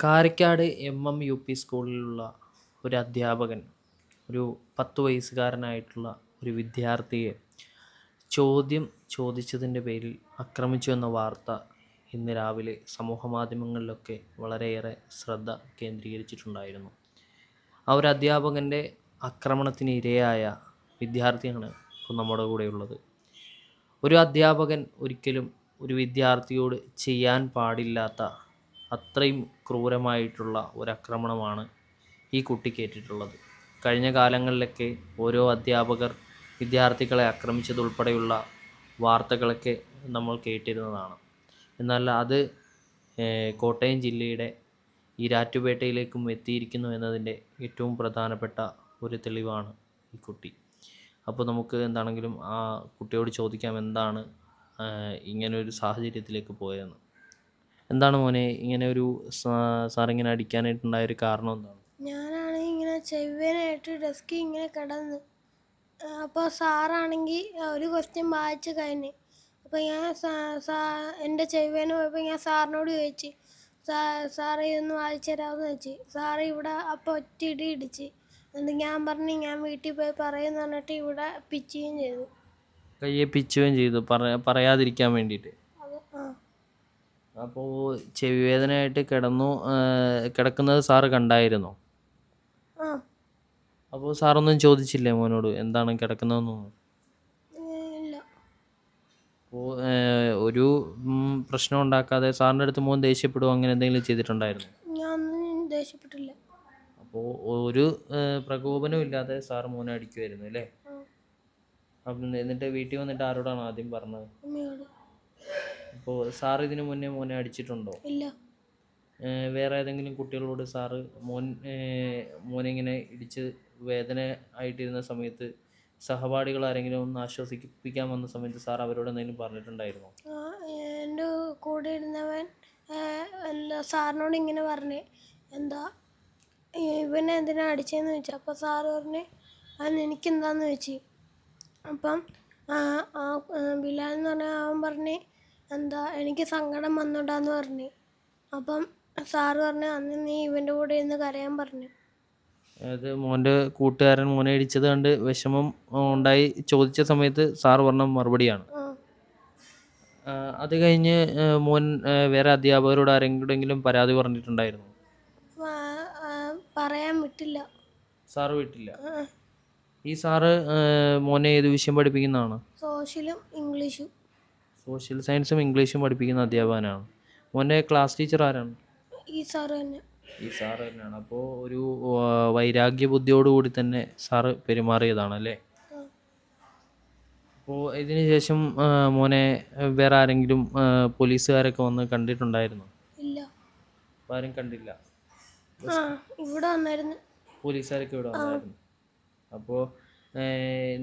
Karakkad M M U P സ്കൂളിലുള്ള ഒരു അധ്യാപകൻ ഒരു പത്ത് വയസ്സുകാരനായിട്ടുള്ള ഒരു വിദ്യാർത്ഥിയെ ചോദ്യം ചോദിച്ചതിന്റെ പേരിൽ ആക്രമിച്ചു എന്ന വാർത്ത ഇന്ന് രാവിലെ സമൂഹ മാധ്യമങ്ങളിലൊക്കെ വളരെയേറെ ശ്രദ്ധ കേന്ദ്രീകരിച്ചിട്ടുണ്ടായിരുന്നു. ആ ഒരു അധ്യാപകന്റെ ആക്രമണത്തിന് ഇരയായ വിദ്യാർത്ഥിയാണ് ഇപ്പോൾ നമ്മുടെ കൂടെയുള്ളത്. ഒരു അധ്യാപകൻ ഒരിക്കലും ഒരു വിദ്യാർത്ഥിയോട് ചെയ്യാൻ പാടില്ലാത്ത അത്രയും ക്രൂരമായിട്ടുള്ള ഒരു ആക്രമണമാണ് ഈ കുട്ടിക്ക് ഏറ്റിട്ടുള്ളത് കഴിഞ്ഞ കാലങ്ങളിലൊക്കെ ഓരോ അധ്യാപകർ വിദ്യാർത്ഥികളെ ആക്രമിച്ചതുൾപ്പെടെയുള്ള വാർത്തകളൊക്കെ നമ്മൾ കേട്ടിരുന്നതാണ്. എന്നാൽ അത് കോട്ടയം ജില്ലയുടെ ഈരാറ്റുപേട്ടയിലേക്കും എത്തിയിരിക്കുന്നു എന്നതിന്റെ ഏറ്റവും പ്രധാനപ്പെട്ട ഒരു തെളിവാണ് ഈ കുട്ടി. അപ്പോൾ നമുക്ക് എന്താണെങ്കിലും ആ കുട്ടിയോട് ചോദിക്കാം എന്താണ് ഇങ്ങനെ ഒരു സാഹചര്യത്തിലേക്ക് പോയതെന്ന്. എന്താണ് മോനെ ഇങ്ങനെ ഒരു സാ- സാറിങ്ങനെ അടിക്കാനായിട്ടുണ്ടായ ഒരു കാരണം എന്താണ്? ഞാനാണെങ്കിൽ ഇങ്ങനെ ചെവ്വേനായിട്ട് ഡെസ്കിൽ ഇങ്ങനെ കിടന്ന് അപ്പോൾ സാറാണെങ്കിൽ ഒരു ക്വസ്റ്റ്യൻ വായിച്ച് കഴിഞ്ഞ്. അപ്പോൾ ഞാൻ എന്റെ ചെവ്വേനെ പോയപ്പോൾ ഞാൻ സാറിനോട് ചോദിച്ചു സാ സാറ് ഇതൊന്ന് വായിച്ചു തരാമെന്ന് വെച്ച് സാറ് ഇവിടെ അപ്പോൾ ഒറ്റ ഇടി ഇടിച്ച്. എന്നിട്ട് ഞാൻ പറഞ്ഞു ഞാൻ വീട്ടിൽ പോയി പറയുമെന്ന് പറഞ്ഞിട്ട് ഇവിടെ പിച്ചുകയും ചെയ്തു. കയ്യെ പിച്ചുകയും ചെയ്തു. പറയാതിരിക്കാൻ വേണ്ടിയിട്ട്. ആ. അപ്പോൾ ചെവി വേദനയായിട്ട് കിടന്നു കിടക്കുന്നത് സാറ് കണ്ടായിരുന്നോ? അപ്പോൾ സാറൊന്നും ചോദിച്ചില്ലേ മോനോട് എന്താണ് കിടക്കുന്നതെന്നൊന്നും അപ്പോൾ ഒരു പ്രശ്നം ഉണ്ടാക്കാതെ സാറിന്റെ അടുത്ത് മോൻ ദേഷ്യപ്പെടുവോ? അങ്ങനെ എന്തെങ്കിലും ചെയ്തിട്ടുണ്ടായിരുന്നു? ദേഷ്യപ്പെട്ടില്ല. അപ്പോൾ ഒരു പ്രകോപനവും ഇല്ലാതെ സാറ് മോനെ അടിക്കുമായിരുന്നു അല്ലേ? അപ്പം എന്നിട്ട് വീട്ടിൽ വന്നിട്ട് ആരോടാണ് ആദ്യം പറഞ്ഞത്? അപ്പോൾ സാർ ഇതിനു മുന്നേ മോനെ അടിച്ചിട്ടുണ്ടോ? ഇല്ല. വേറെ ഏതെങ്കിലും കുട്ടികളോട് സാറ് മോൻ മോനിങ്ങനെ മോനെ ഇങ്ങനെ ഇടിച്ച് വേദന ആയിട്ടിരുന്ന സമയത്ത് സഹപാഠികൾ ആരെങ്കിലും ഒന്ന് ആശ്വസിപ്പിക്കാൻ വന്ന സമയത്ത് സാർ അവരോട് എന്തെങ്കിലും പറഞ്ഞിട്ടുണ്ടായിരുന്നോ? എന്റെ കൂടെ ഇരുന്നവൻ എന്താ സാറിനോട് ഇങ്ങനെ പറഞ്ഞേ എന്താ ഇവനെ എന്തിനാ അടിച്ചതെന്ന് ചോദിച്ചു. അപ്പോൾ സാറ് പറഞ്ഞ് അത് എനിക്കെന്താന്ന് ചോദിച്ചു. അപ്പം ബിലാൽ എന്ന് പറഞ്ഞാൽ അവൻ പറഞ്ഞ് എന്താ എനിക്ക് സങ്കടം വന്നുണ്ടാന്ന് പറഞ്ഞു. അപ്പം സാറ് പറഞ്ഞു അന്ന് നീ ഇവന്റെ കൂടെ ഇരുന്ന് കരയാൻ പറഞ്ഞു. അതായത് മോന്റെ കൂട്ടുകാരൻ മോനെ ഇടിച്ചത് കണ്ട് വിഷമം ഉണ്ടായി ചോദിച്ച സമയത്ത് സാറ് പറഞ്ഞ മറുപടിയാണ്. ആ. അത് കഴിഞ്ഞ് ആ, മോൻ ആ, വേറെ അധ്യാപകരോട് ആരെങ്കിലും പരാതി പറഞ്ഞിട്ടുണ്ടായിരുന്നു? ആ, പറയാൻ വിട്ടില്ല. സാറ് വിട്ടില്ല. ആ, ഈ സാറ് ആ, മോനെ ഏത് വിഷയം പഠിപ്പിക്കുന്നതാണ്? സോഷ്യലും ഇംഗ്ലീഷും. സോഷ്യൽ സയൻസും ഇംഗ്ലീഷും പഠിപ്പിക്കുന്ന അധ്യാപകനാണ്. മോന്റെ ക്ലാസ് ടീച്ചർ ആരാണ്? ഈ സാറ് തന്നെ. ഈ സാറ് തന്നെയാണ്. അപ്പോൾ ഒരു വൈരാഗ്യ ബുദ്ധിയോടുകൂടി തന്നെ സാറ് പെരുമാറിയതാണ് അല്ലേ? അപ്പോൾ ഇതിന് ശേഷം ആ, മോനെ വേറെ ആരെങ്കിലും പോലീസുകാരൊക്കെ വന്ന് കണ്ടിട്ടുണ്ടായിരുന്നു? ഇല്ല. ആരും കണ്ടില്ല. ഇവിടെ വന്നായിരുന്നു. പോലീസുകാരൊക്കെ ഇവിടെ വന്നായിരുന്നു. അപ്പോൾ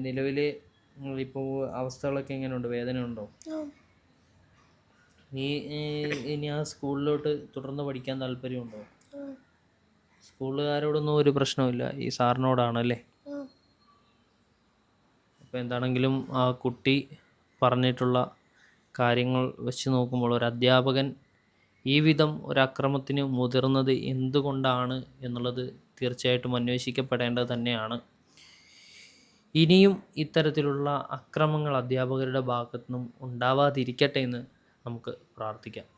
നിലവിൽ ഇപ്പോൾ അവസ്ഥകളൊക്കെ എങ്ങനെയുണ്ട്? വേദന ഉണ്ടോ നീ ഇനി ആ സ്കൂളിലോട്ട് തുടർന്ന് പഠിക്കാൻ താല്പര്യമുണ്ടോ? സ്കൂളുകാരോടൊന്നും ഒരു പ്രശ്നമില്ല ഈ സാറിനോടാണല്ലേ? അല്ലേ അപ്പോൾ എന്താണെങ്കിലും ആ കുട്ടി പറഞ്ഞിട്ടുള്ള കാര്യങ്ങൾ വെച്ച് നോക്കുമ്പോൾ ഒരു അധ്യാപകൻ ഈ വിധം ഒരു അക്രമത്തിന് മുതിർന്നത് എന്തുകൊണ്ടാണ് എന്നുള്ളത് തീർച്ചയായിട്ടും അന്വേഷിക്കപ്പെടേണ്ടത് തന്നെയാണ്. ഇനിയും ഇത്തരത്തിലുള്ള അക്രമങ്ങൾ അധ്യാപകരുടെ ഭാഗത്തു നിന്നും ഉണ്ടാവാതിരിക്കട്ടെ എന്ന് നമുക്ക് പ്രാർത്ഥിക്കാം.